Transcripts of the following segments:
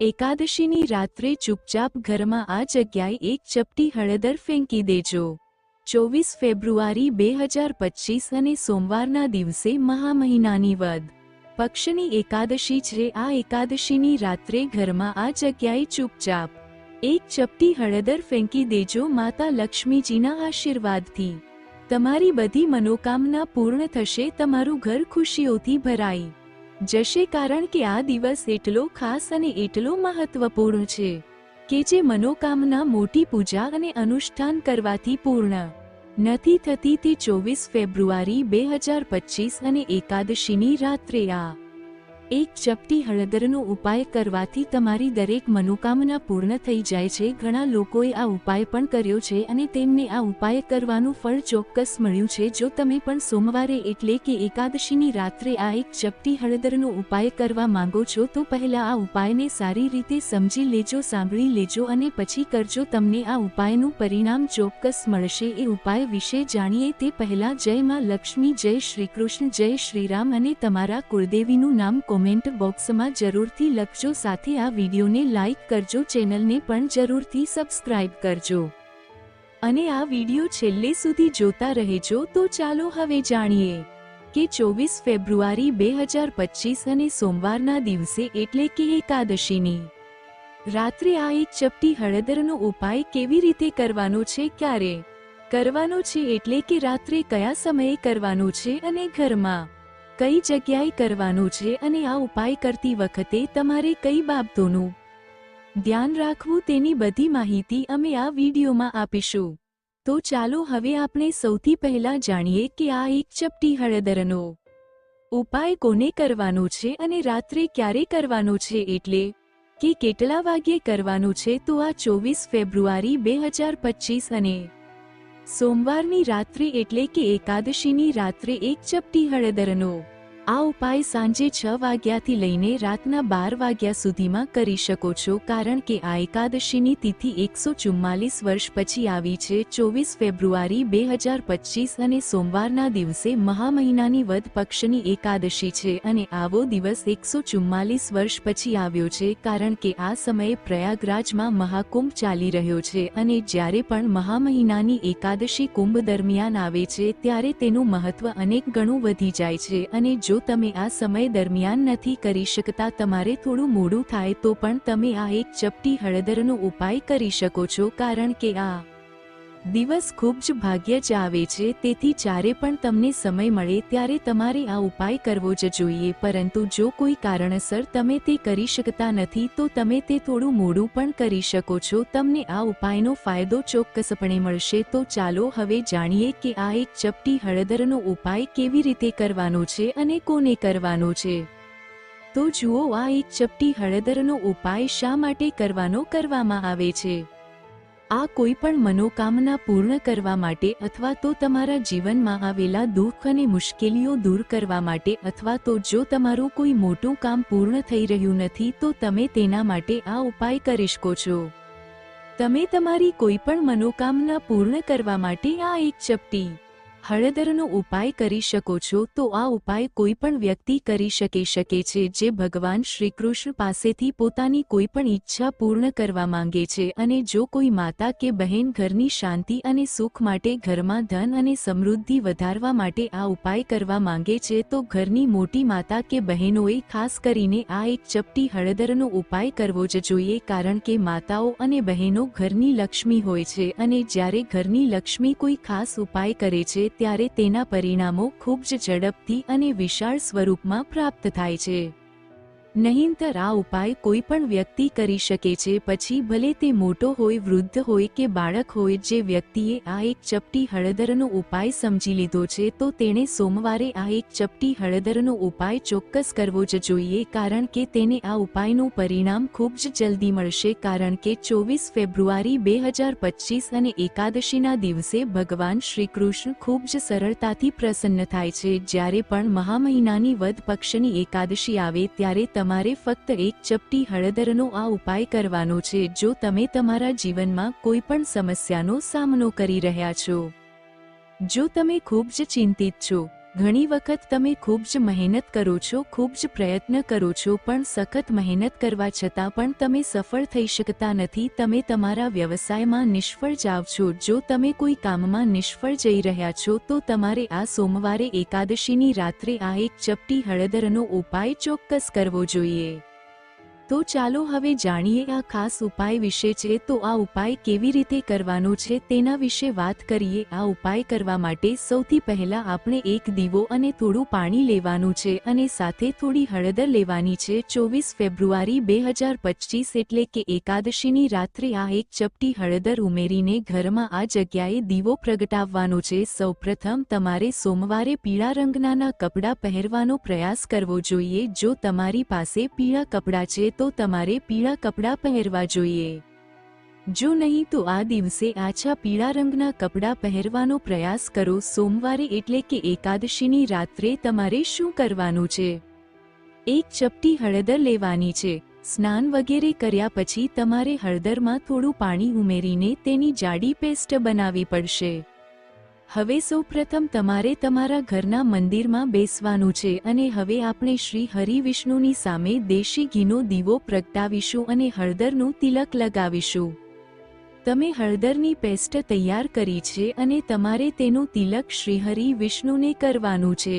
એકાદશીની રાત્રે ચૂપચાપ ઘરમાં આ જગ્યાએ એક ચપટી હળદર ફેંકી દેજો. ચોવીસ ફેબ્રુઆરી બે હજાર પચીસ અને સોમવારના દિવસે મહામહિનાની વદ. પક્ષની એકાદશી છે આ એકાદશીની રાત્રે ઘરમાં આ જગ્યાએ ચૂપચાપ. એક ચપટી હળદર ફેંકી દેજો માતા લક્ષ્મીજીના આશીર્વાદથી. તમારી બધી મનોકામના પૂર્ણ થશે, તમારું ઘર ખુશીઓથી ભરાઈ જશે કારણ કે આ દિવસ એટલો ખાસ અને એટલો મહત્વપૂર્ણ છે કે જે મનોકામના મોટી પૂજા અને અનુષ્ઠાન કરવાથી પૂર્ણ. નથી થતી તે ચોવીસ ફેબ્રુઆરી બે હજાર પચીસ અને એકાદશીની રાત્રે આ એક ચપટી હળદરનો ઉપાય કરવાથી તમારી દરેક મનોકામના પૂર્ણ થઈ જાય છે. ઘણા લોકોએ આ ઉપાય પણ કર્યો છે અને તેમને આ ઉપાય કરવાનું ફળ ચોક્કસ મળ્યું છે. જો તમે પણ સોમવારે એટલે કે એકાદશીની રાત્રે આ એક ચપટી હળદરનો ઉપાય કરવા માંગો છો, તો પહેલા આ ઉપાયને સારી રીતે સમજી લેજો, સાંભળી લેજો અને પછી કરજો. તમને આ ઉપાયનું પરિણામ ચોક્કસ મળશે. એ ઉપાય વિશે જાણીએ તે પહેલા જય માં લક્ષ્મી, જય શ્રીકૃષ્ણ જય શ્રીરામ અને તમારા કુળદેવીનું નામ કોમેન્ટ બોક્સમાં જરૂરથી લખજો સાથે આ વિડીયોને લાઇક કરજો ચેનલને પણ જરૂરથી સબસ્ક્રાઇબ કરજો. અને આ વીડિયો છેલ્લે સુધી જોતા રહેજો તો ચાલો હવે જાણીએ કે ચોવીસ ફેબ્રુઆરી બે હજાર પચીસ અને સોમવારના દિવસે એટલે કે એકાદશીની રાત્રે આ એક ચપટી હળદરનો ઉપાય કેવી રીતે કરવાનો છે, ક્યારે કરવાનો છે, એટલે કે રાત્રે કયા સમયે કરવાનો છે અને ઘરમાં કઈ જગ્યાએ કરવાનું છે અને આ ઉપાય કરતી વખતે તમારે કઈ બાબતોનું ધ્યાન રાખવું તેની બધી માહિતી અમે આ વિડીયોમાં આપીશું. તો ચાલો હવે આપણે સૌથી પહેલા જાણીએ કે આ એક ચપટી હળદરનો ઉપાય કોને કરવાનો છે અને રાત્રે ક્યારે કરવાનો છે એટલે કે કેટલા વાગ્યે કરવાનું છે તો આ ચોવીસ ફેબ્રુઆરી બે હજાર પચીસ અને સોમવારની રાત્રે એટલે કે એકાદશીની રાત્રે એક ચપટી હળદરનો. આ ઉપાય સાંજે છ વાગ્યાથી લઈને રાતના બાર વાગ્યા સુધીમાં કરી શકો છો કારણ કે આ એકાદશીની તિથિ એકસો ચુમ્માલીસ વર્ષ પછી આવી છે. ચોવીસ ફેબ્રુઆરી બે હજાર પચીસ અને સોમવારના દિવસે મહામહિનાની વધ પક્ષની એકાદશી છે અને આવો દિવસ એકસો ચુમ્માલીસ વર્ષ પછી આવ્યો છે કારણ કે આ સમયે પ્રયાગરાજમાં મહાકુંભ ચાલી રહ્યો છે અને જ્યારે પણ મહામહિનાની એકાદશી કુંભ દરમિયાન આવે છે ત્યારે તેનું મહત્વ અનેક ગણું વધી જાય છે અને જો તમે આ સમય દરમિયાન નથી કરી શકતા, તમારે થોડું મોડું થાય તો પણ તમે આ એક ચપટી હળદરનો ઉપાય કરી શકો છો, કારણ કે આ દિવસ ખૂબ જ ભાગ્ય જ આવે છે, તેથી જ્યારે પણ તમને સમય મળે ત્યારે તમારે આ ઉપાય કરવો જ જોઈએ, પરંતુ જો કોઈ કારણસર તમે તે કરી શકતા નથી, તો તમે તે થોડું મોડું પણ કરી શકો છો. તમને આ ઉપાયનો ફાયદો ચોક્કસપણે મળશે. તો ચાલો હવે જાણીએ કે આ એક ચપટી હળદરનો ઉપાય કેવી રીતે કરવાનો છે અને કોને કરવાનો છે. તો જુઓ આ એક ચપટી હળદરનો ઉપાય શા માટે કરવાનો કરવામાં આવે છે. આ કોઈ પણ મનોકામના પૂર્ણ કરવા માટે અથવા તો તમારા જીવનમાં આવેલા દુઃખ અને મુશ્કેલીઓ દૂર કરવા માટે અથવા તો જો તમારું કોઈ મોટું કામ પૂર્ણ થઈ રહ્યું નથી, તો તમે તેના માટે આ ઉપાય કરી શકો છો. તમે તમારી કોઈ પણ મનોકામના પૂર્ણ કરવા માટે આ એક ચપટી હળદરનો ઉપાય કરી શકો છો, તો આ ઉપાય કોઈ પણ વ્યક્તિ કરી શકે શકે છે, જે ભગવાન શ્રીકૃષ્ણ પાસેથી પોતાની કોઈ પણ ઈચ્છા પૂર્ણ કરવા માંગે છે અને જો કોઈ માતા કે બહેન ઘરની શાંતિ અને સુખ માટે ઘરમાં ધન અને સમૃદ્ધિ વધારવા માટે આ ઉપાય કરવા માંગે છે, તો ઘરની મોટી માતા કે બહેનોએ ખાસ કરીને આ એક ચપટી હળદરનો ઉપાય કરવો જ જોઈએ, કારણ કે માતાઓ અને બહેનો ઘરની લક્ષ્મી હોય છે અને જ્યારે ઘરની લક્ષ્મી કોઈ ખાસ ઉપાય કરે છે ત્યારે તેના પરિણામો ખૂબ જ ઝડપથી અને વિશાળ સ્વરૂપમાં પ્રાપ્ત થાય છે. નહીંતર આ ઉપાય કોઈ પણ વ્યક્તિ કરી શકે છે. પછી ભલે તે મોટો હોય, વૃદ્ધ હોય કે બાળક હોય, જે વ્યક્તિએ આ એક ચપટી હળદરનો ઉપાય સમજી લીધો છે, તો તેણે સોમવારે આ એક ચપટી હળદરનો ઉપાય ચોક્કસ કરવો જ જોઈએ, કારણ કે તેને આ ઉપાયનું પરિણામ ખૂબ જ જલ્દી મળશે, કારણ કે ચોવીસ ફેબ્રુઆરી બે હજાર પચીસ અને એકાદશીના દિવસે ભગવાન શ્રીકૃષ્ણ ખૂબ જ સરળતાથી પ્રસન્ન થાય છે. જ્યારે પણ મહામહિનાની વધ પક્ષની એકાદશી આવે, ત્યારે તમારે ફક્ત એક ચપટી હળદરનો આ ઉપાય કરવાનો છે જો તમે તમારા જીવનમાં કોઈ પણ સમસ્યાનો સામનો કરી રહ્યા છો. જો તમે ખૂબ જ ચિંતિત છો ઘણી વખત તમે ખૂબ જ મહેનત કરો છો, ખૂબ જ પ્રયત્ન કરો છો, પણ સખત મહેનત કરવા છતાં પણ તમે સફળ થઈ શકતા નથી. તમે તમારા વ્યવસાયમાં નિષ્ફળ જાવ છો. જો તમે કોઈ કામમાં નિષ્ફળ જઈ રહ્યા છો, તો તમારે આ સોમવારે એકાદશીની રાત્રે આ એક ચપટી હળદરનો ઉપાય ચોક્કસ કરવો જોઈએ. તો ચાલો હવે જાણીએ આ ખાસ ઉપાય વિશે છે તો આ ઉપાય કેવી રીતે કરવાનો છે તેના વિશે વાત કરીએ. આ ઉપાય કરવા માટે સૌથી પહેલા આપણે એક દીવો અને થોડું પાણી લેવાનું છે અને સાથે થોડી હળદર લેવાની છે. ચોવીસ ફેબ્રુઆરી બે હજાર પચીસ એટલે કે એકાદશીની રાત્રે આ એક ચપટી હળદર ઉમેરીને ઘરમાં આ જગ્યાએ દીવો પ્રગટાવવાનો છે. સૌપ્રથમ તમારે સોમવારે પીળા રંગનાના કપડાં પહેરવાનો પ્રયાસ કરવો જોઈએ. જો તમારી પાસે પીળા કપડાં છે તો તમારે પીળા કપડાં પહેરવા જોઈએ. જો નહીં તો આ દિવસે આછા પીળા રંગના કપડાં પહેરવાનો પ્રયાસ કરો સોમવારે એટલે કે એકાદશીની રાત્રે તમારે શું કરવાનું છે? એક ચપટી હળદર લેવાની છે. સ્નાન વગેરે કર્યા પછી તમારે હળદરમાં થોડું પાણી ઉમેરીને તેની જાડી પેસ્ટ બનાવવી પડશે. હવે સૌપ્રથમ તમારે તમારા ઘરના મંદિરમાં બેસવાનું છે અને હવે આપણે શ્રી હરિ વિષ્ણુની સામે દેશી ઘીનો દીવો પ્રગટાવીશું અને હળદરનું તિલક લગાવીશું. તમે હળદરની પેસ્ટ તૈયાર કરી છે અને તમારે તેનું તિલક શ્રી હરિ વિષ્ણુને કરવાનું છે.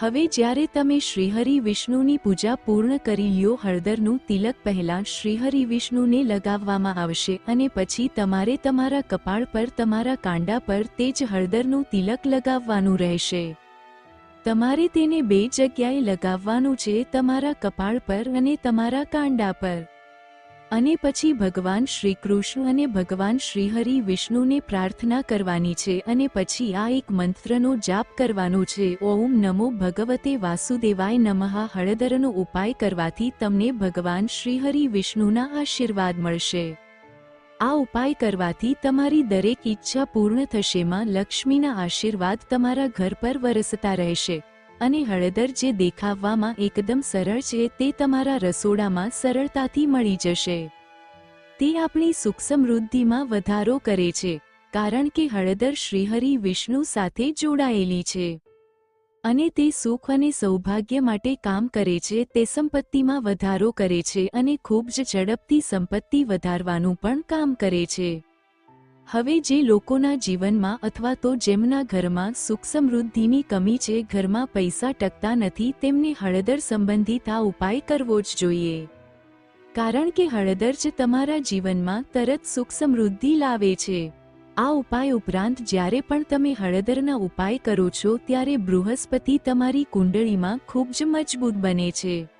હવે જ્યારે તમે શ્રીહરિ વિષ્ણુની પૂજા પૂર્ણ કરી લ્યો, હળદરનું તિલક પહેલાં શ્રીહરિ વિષ્ણુને લગાવવામાં આવશે અને પછી તમારે તમારા કપાળ પર, તમારા કાંડા પર તે જ હળદરનું તિલક લગાવવાનું રહેશે. તમારે તેને બે જગ્યાએ લગાવવાનું છે, તમારા કપાળ પર અને તમારા કાંડા પર. અને પછી ભગવાન શ્રી કૃષ્ણ અને ભગવાન શ્રીહરિ વિષ્ણુને પ્રાર્થના કરવાની છે અને પછી આ એક મંત્રનો જાપ કરવાનો છે. ઓમ નમો ભગવતે વાસુદેવાય નમઃ. હળદરનો ઉપાય કરવાથી તમને ભગવાન શ્રીહરિ વિષ્ણુના આશીર્વાદ મળશે. આ ઉપાય કરવાથી તમારી દરેક ઈચ્છા પૂર્ણ થશે માં લક્ષ્મીના આશીર્વાદ તમારા ઘર પર વરસતા રહેશે. અને હળદર જે દેખાવવામાં એકદમ સરળ છે તે તમારા રસોડામાં સરળતાથી મળી જશે. તે આપણી સુખ સમૃદ્ધિમાં વધારો કરે છે, કારણ કે હળદર શ્રીહરિ વિષ્ણુ સાથે જોડાયેલી છે. અને તે સુખ અને સૌભાગ્ય માટે કામ કરે છે, તે સંપત્તિમાં વધારો કરે છે અને ખૂબ જ ઝડપથી સંપત્તિ વધારવાનું પણ કામ કરે છે. હવે જે લોકોના જીવનમાં અથવા તો જેમના ઘરમાં સુખ સમૃદ્ધિની કમી છે, ઘરમાં પૈસા ટકતા નથી, તેમને હળદર સંબંધિત આ ઉપાય કરવો જ જોઈએ. કારણ કે હળદર જ તમારા જીવનમાં તરત સુખ સમૃદ્ધિ લાવે છે. આ ઉપાય ઉપરાંત જ્યારે પણ તમે હળદરના ઉપાય કરો છો, ત્યારે બૃહસ્પતિ તમારી કુંડળીમાં ખૂબ જ મજબૂત બને છે.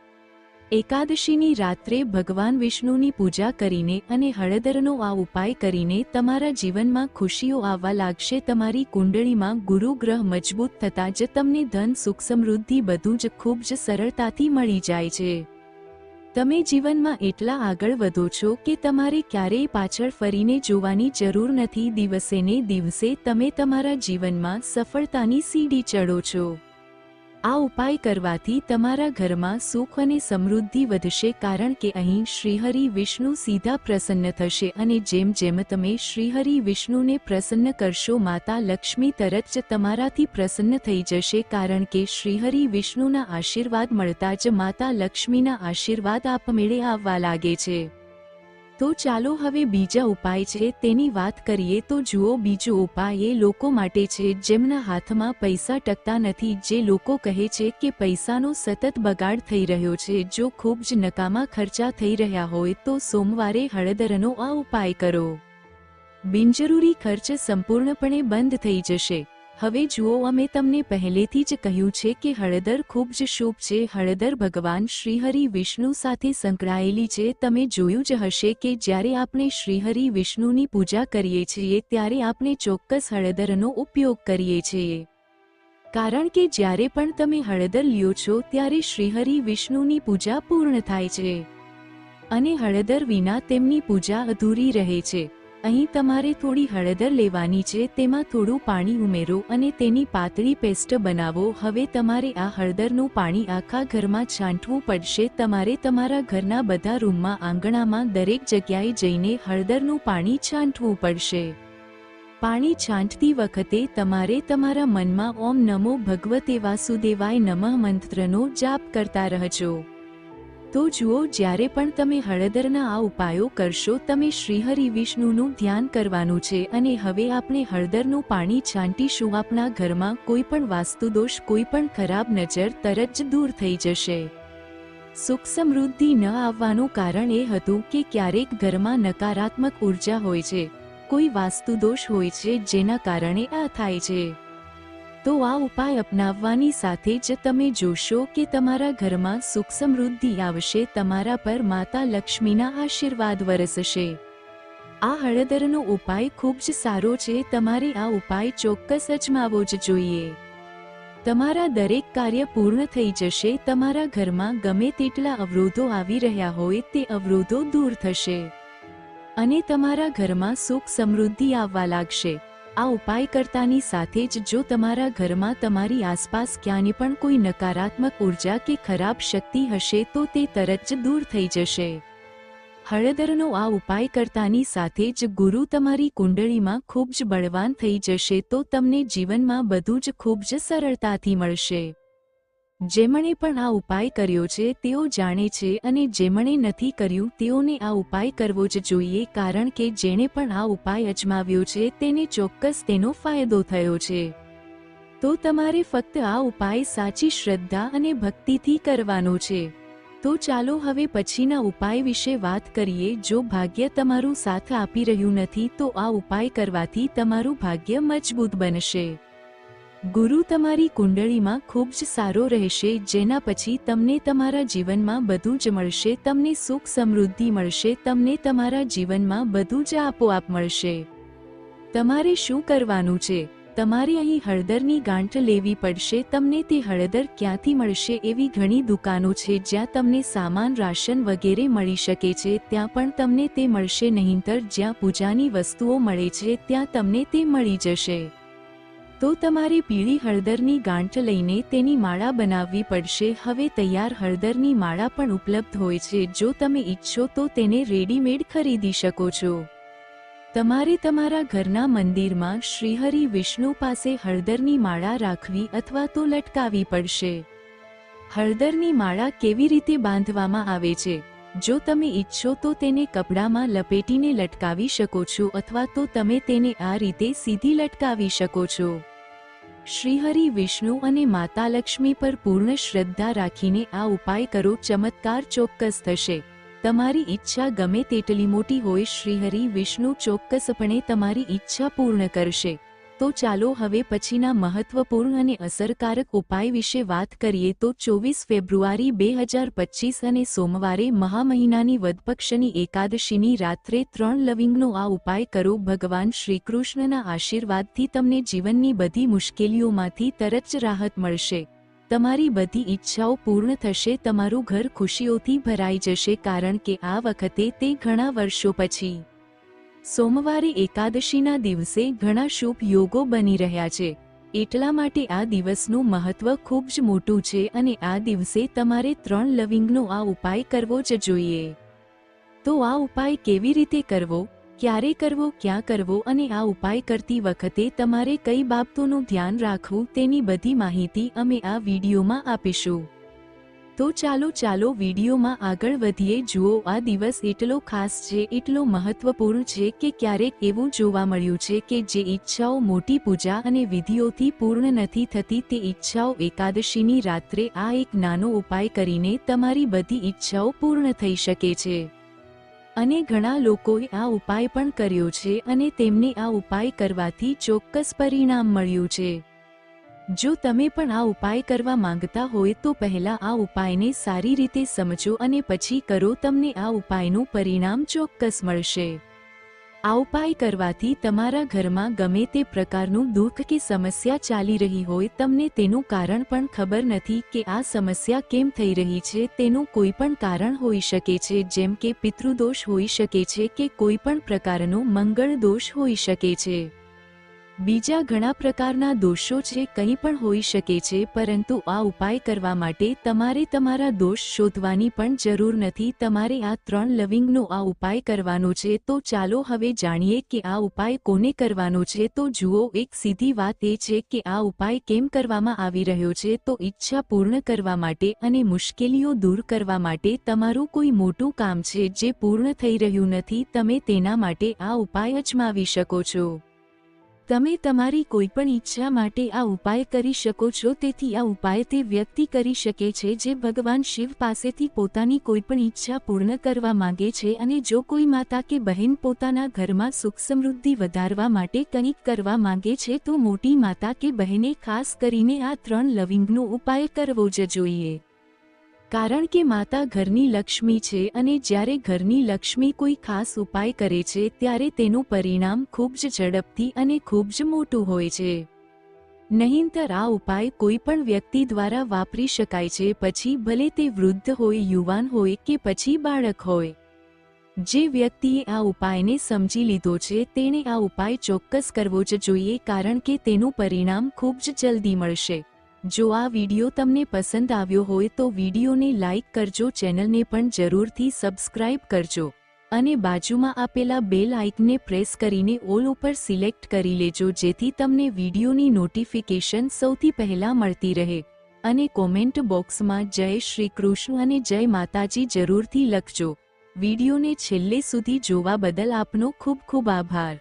એકાદશીની રાત્રે ભગવાન વિષ્ણુની પૂજા કરીને અને હળદરનો આ ઉપાય કરીને તમારા જીવનમાં ખુશીઓ આવવા લાગશે. તમારી કુંડળીમાં ગુરુ ગ્રહ મજબૂત થતાં જ તમને ધન, સુખ, સમૃદ્ધિ બધું જ ખૂબ જ સરળતાથી મળી જાય છે. તમે જીવનમાં એટલા આગળ વધો છો કે તમારે ક્યારેય પાછળ ફરીને જોવાની જરૂર નથી. દિવસેને દિવસે તમે તમારા જીવનમાં સફળતાની સીડી ચડો છો. આ ઉપાય કરવાથી તમારા ઘરમાં સુખ અને સમૃદ્ધિ વધશે કારણ કે અહીં શ્રીહરિ વિષ્ણુ સીધા પ્રસન્ન થશે અને જેમ જેમ તમે શ્રીહરિ વિષ્ણુને પ્રસન્ન કરશો, માતા લક્ષ્મી તરત જ તમારાથી પ્રસન્ન થઈ જશે કારણ કે શ્રીહરિ વિષ્ણુના આશીર્વાદ મળતા જ માતા લક્ષ્મીના આશીર્વાદ આપમેળે આવવા લાગે છે. તો ચાલો હવે બીજા ઉપાય છે, તેની વાત કરીએ તો જુઓ બીજો ઉપાય એ લોકો માટે છે, જેમના હાથમાં પૈસા ટકતા નથી, જે લોકો કહે છે કે પૈસાનો સતત બગાડ થઈ રહ્યો છે, જો ખૂબ જ નકામા ખર્ચા થઈ રહ્યા હોય તો સોમવારે હળદરનો આ ઉપાય કરો. બિનજરૂરી ખર્ચ સંપૂર્ણપણે બંધ થઈ જશે. હવે જુઓ, અમે તમને પહેલેથી જ કહ્યું છે કે હળદર ખૂબ જ શુભ છે. હળદર ભગવાન શ્રીહરિ વિષ્ણુ સાથે સંકળાયેલી છે. તમે જોયું જ હશે કે જ્યારે આપણે શ્રીહરિ વિષ્ણુની પૂજા કરીએ છીએ, ત્યારે આપણે ચોક્કસ હળદરનો ઉપયોગ કરીએ છીએ. કારણ કે જ્યારે પણ તમે હળદર લ્યો છો, ત્યારે શ્રીહરિ વિષ્ણુની પૂજા પૂર્ણ થાય છે. અને હળદર વિના તેમની પૂજા અધૂરી રહે છે. અહીં તમારે થોડી હળદર લેવાની છે, તેમાં થોડું પાણી ઉમેરો અને તેની પાતળી પેસ્ટ બનાવો. હવે તમારે આ હળદરનું પાણી આખા ઘરમાં છાંટવું પડશે. તમારે તમારા ઘરના બધા રૂમમાં આંગણામાં દરેક જગ્યાએ જઈને હળદરનું પાણી છાંટવું પડશે. પાણી છાંટતી વખતે તમારે તમારા મનમાં ઓમ નમો ભગવતે વાસુદેવાય નમઃ મંત્રનો જાપ કરતા રહેજો. તો જુઓ, જ્યારે પણ તમે હળદરના આ ઉપાયો કરશો, તમે શ્રીહરિ વિષ્ણુનું ધ્યાન કરવાનું છે અને હવે આપણે હળદરનું પાણી છાંટીશું. આપણા ઘરમાં કોઈ પણ વાસ્તુદોષ, કોઈ પણ ખરાબ નજર, તરત જ દૂર થઈ જશે. સુખ સમૃદ્ધિ ન આવવાનું કારણ એ હતું કે ક્યારેક ઘરમાં નકારાત્મક ઊર્જા હોય છે. કોઈ વાસ્તુદોષ હોય છે જેના કારણે આ થાય છે. તો આ ઉપાય અપનાવવાની સાથે જ તમે જોશો કે તમારા ઘરમાં સુખ સમૃદ્ધિ આવશે, તમારા પર માતા લક્ષ્મીના આશીર્વાદ વરસશે. આ હળદરનો ઉપાય ખૂબ જ સારો છે, તમારે આ ઉપાય ચોક્કસ અજમાવવો જ જોઈએ. તમારા દરેક કાર્ય પૂર્ણ થઈ જશે, તમારા ઘરમાં ગમે તેટલા અવરોધો આવી રહ્યા હોય તે અવરોધો દૂર થશે. અને તમારા ઘરમાં સુખ સમૃદ્ધિ આવવા લાગશે. આ ઉપાય કરતાની સાથે જ જો તમારા ઘરમાં તમારી આસપાસ ક્યાંય પણ કોઈ નકારાત્મક ઊર્જા કે ખરાબ શક્તિ હશે તો તે તરત જ દૂર થઈ જશે. હળદરનો આ ઉપાય કરતાની સાથે જ ગુરુ તમારી કુંડળીમાં ખૂબ જ બળવાન થઈ જશે તો તમને જીવનમાં બધું જ ખૂબ જ સરળતાથી મળશે. જેમણે પણ આ ઉપાય કર્યો છે, તેઓ જાણે છે અને જેમણે નથી કર્યું, તેઓને આ ઉપાય કરવો જ જોઈએ કારણ કે જેણે પણ આ ઉપાય અજમાવ્યો છે, તેને ચોક્કસ તેનો ફાયદો થયો છે. તો તમારે ફક્ત આ ઉપાય સાચી શ્રદ્ધા અને ભક્તિથી કરવાનો છે. તો ચાલો હવે પછીના ઉપાય વિશે વાત કરીએ, જો ભાગ્ય તમારું સાથ આપી રહ્યું નથી, તો આ ઉપાય કરવાથી તમારું ભાગ્ય મજબૂત બનશે. ગુરુ તમારી કુંડળીમાં ખૂબ જ સારો રહેશે, જેના પછી તમને તમારા જીવનમાં બધું જ મળશે, તમને સુખ સમૃદ્ધિ મળશે, તમને તમારા જીવનમાં બધું જ આપોઆપ મળશે. તમારે શું કરવાનું છે? તમારે અહીં હળદરની ગાંઠ લેવી પડશે, તમને તે હળદર ક્યાંથી મળશે એવી ઘણી દુકાનો છે જ્યાં તમને સામાન, રાશન વગેરે મળી શકે છે, ત્યાં પણ તમને તે મળશે નહીંતર જ્યાં પૂજાની વસ્તુઓ મળે છે, ત્યાં તમને તે મળી જશે. તો તમારે પીળી હળદરની ગાંઠ લઈને તેની માળા બનાવવી પડશે. હવે તૈયાર હળદરની માળા પણ ઉપલબ્ધ હોય છે. જો તમે ઈચ્છો તો તેને રેડીમેડ ખરીદી શકો છો. તમારે તમારા ઘરના મંદિરમાં શ્રીહરિ વિષ્ણુ પાસે હળદરની માળા રાખવી અથવા તો લટકાવી પડશે. હળદરની માળા કેવી રીતે બાંધવામાં આવે છે? જો તમે ઈચ્છો તો તેને કપડામાં લપેટીને લટકાવી શકો છો અથવા તો તમે તેને આ રીતે સીધી લટકાવી શકો છો. શ્રીહરિ, વિષ્ણુ અને માતા લક્ષ્મી પર પૂર્ણ શ્રદ્ધા રાખીને આ ઉપાય કરો, ચમત્કાર ચોક્કસ થશે. તમારી ઈચ્છા ગમે તેટલી મોટી હોય, શ્રીહરિ, વિષ્ણુ ચોક્કસપણે તમારી ઈચ્છા પૂર્ણ કરશે. તો ચાલો હવે પછીના મહત્વપૂર્ણ અને અસરકારક ઉપાય વિશે વાત કરીએ તો ચોવીસ ફેબ્રુઆરી બે હજાર પચીસ અને સોમવારે મહામહિનાની વધપક્ષની એકાદશીની રાત્રે ત્રણ લવિંગનો આ ઉપાય કરો. ભગવાન શ્રીકૃષ્ણના આશીર્વાદથી તમને જીવનની બધી મુશ્કેલીઓમાંથી તરત જ રાહત મળશે. તમારી બધી ઈચ્છાઓ પૂર્ણ થશે, તમારું ઘર ખુશીઓથી ભરાઈ જશે કારણ કે આ વખતે તે ઘણા વર્ષો પછી સોમવારે એકાદશીના દિવસે ઘણા શુભ યોગો બની રહ્યા છે. એટલા માટે આ દિવસનું મહત્વ ખૂબ જ મોટું છે અને આ દિવસે તમારે ત્રણ લવિંગનો આ ઉપાય કરવો જ જોઈએ. તો આ ઉપાય કેવી રીતે કરવો, ક્યારે કરવો, ક્યાં કરવો અને આ ઉપાય કરતી વખતે તમારે કઈ બાબતોનું ધ્યાન રાખવું તેની બધી માહિતી અમે આ વિડીયોમાં આપીશું. તો ચાલો ચાલો વિડીયોમાં આગળ વધીએ. જુઓ, આ દિવસ એટલો ખાસ છે, એટલો મહત્વપૂર્ણ છે કે ક્યારેક એવું જોવા મળ્યું છે કે જે ઈચ્છાઓ મોટી પૂજા અને વિધિઓથી પૂર્ણ નથી થતી, તે ઈચ્છાઓ એકાદશીની રાત્રે આ એક નાનો ઉપાય કરીને તમારી બધી ઈચ્છાઓ પૂર્ણ થઈ શકે છે. અને ઘણા લોકોએ આ ઉપાય પણ કર્યો છે અને તેમને આ ઉપાય કરવાથી ચોક્કસ પરિણામ મળ્યું છે. જો તમે પણ આ ઉપાય કરવા માંગતા હોય તો પહેલા આ ઉપાયને સારી રીતે સમજો અને પછી કરો, તમને આ ઉપાયનું પરિણામ ચોક્કસ મળશે. આ ઉપાય કરવાથી તમારા ઘરમાં ગમે તે પ્રકારનું દુઃખ કે સમસ્યા ચાલી રહી હોય, તમને તેનું કારણ પણ ખબર નથી કે આ સમસ્યા કેમ થઈ રહી છે, તેનું કોઈ પણ કારણ હોઈ શકે છે, જેમ કે પિતૃદોષ હોઈ શકે છે કે કોઈ પણ પ્રકારનો મંગળ દોષ હોઈ શકે છે. બીજા ઘણા પ્રકારના દોષો છે, કંઈ પણ હોઈ શકે છે, પરંતુ આ ઉપાય કરવા માટે તમારે તમારા દોષ શોધવાની પણ જરૂર નથી. તમારે આ ત્રણ લવિંગનો આ ઉપાય કરવાનો છે, તો ચાલો હવે જાણીએ કે આ ઉપાય કોને કરવાનો છે. તો જુઓ, એક સીધી વાત એ છે કે આ ઉપાય કેમ કરવામાં આવી રહ્યો છે, તો ઈચ્છા પૂર્ણ કરવા માટે અને મુશ્કેલીઓ દૂર કરવા માટે તમારું કોઈ મોટું કામ છે, જે પૂર્ણ થઈ રહ્યું નથી. તમે તેના માટે આ ઉપાય અજમાવી શકો છો. તમે તમારી કોઈપણ ઈચ્છા માટે આ ઉપાય કરી શકો છો, તેથી આ ઉપાય તે વ્યક્તિ કરી શકે છે જે ભગવાન શિવ પાસેથી પોતાની કોઈપણ ઈચ્છા પૂર્ણ કરવા માંગે છે અને જો કોઈ માતા કે બહેન પોતાના ઘરમાં સુખ સમૃદ્ધિ વધારવા માટે કંઈક કરવા માંગે છે, તો મોટી માતા કે બહેને ખાસ કરીને આ ત્રણ લવિંગનો ઉપાય કરવો જ જોઈએ. કારણ કે માતા ઘરની લક્ષ્મી છે અને જ્યારે ઘરની લક્ષ્મી કોઈ ખાસ ઉપાય કરે છે, ત્યારે તેનું પરિણામ ખૂબ જ ઝડપથી અને ખૂબ જ મોટું હોય છે. નહીંતર આ ઉપાય કોઈ પણ વ્યક્તિ દ્વારા વાપરી શકાય છે, પછી ભલે તે વૃદ્ધ હોય, યુવાન હોય કે પછી બાળક હોય. જે વ્યક્તિએ આ ઉપાયને સમજી લીધો છે, તેણે આ ઉપાય ચોક્કસ કરવો જ જોઈએ કારણ કે તેનું પરિણામ ખૂબ જ જલ્દી મળશે. જો આ વીડિયો તમને પસંદ આવ્યો હોય તો વિડીયોને લાઇક કરજો, ચેનલને પણ જરૂરથી સબસ્ક્રાઇબ કરજો અને બાજુમાં આપેલા બેલ આઇકને પ્રેસ કરીને ઓલ ઉપર સિલેક્ટ કરી લેજો, જેથી તમને વિડિયોની નોટિફિકેશન સૌથી પહેલાં મળતી રહે. અને કોમેન્ટ બોક્સમાં જય શ્રી કૃષ્ણ અને જય માતાજી જરૂરથી લખજો. વિડિયોને છેલ્લે સુધી જોવા બદલ આપનો ખૂબ ખૂબ આભાર.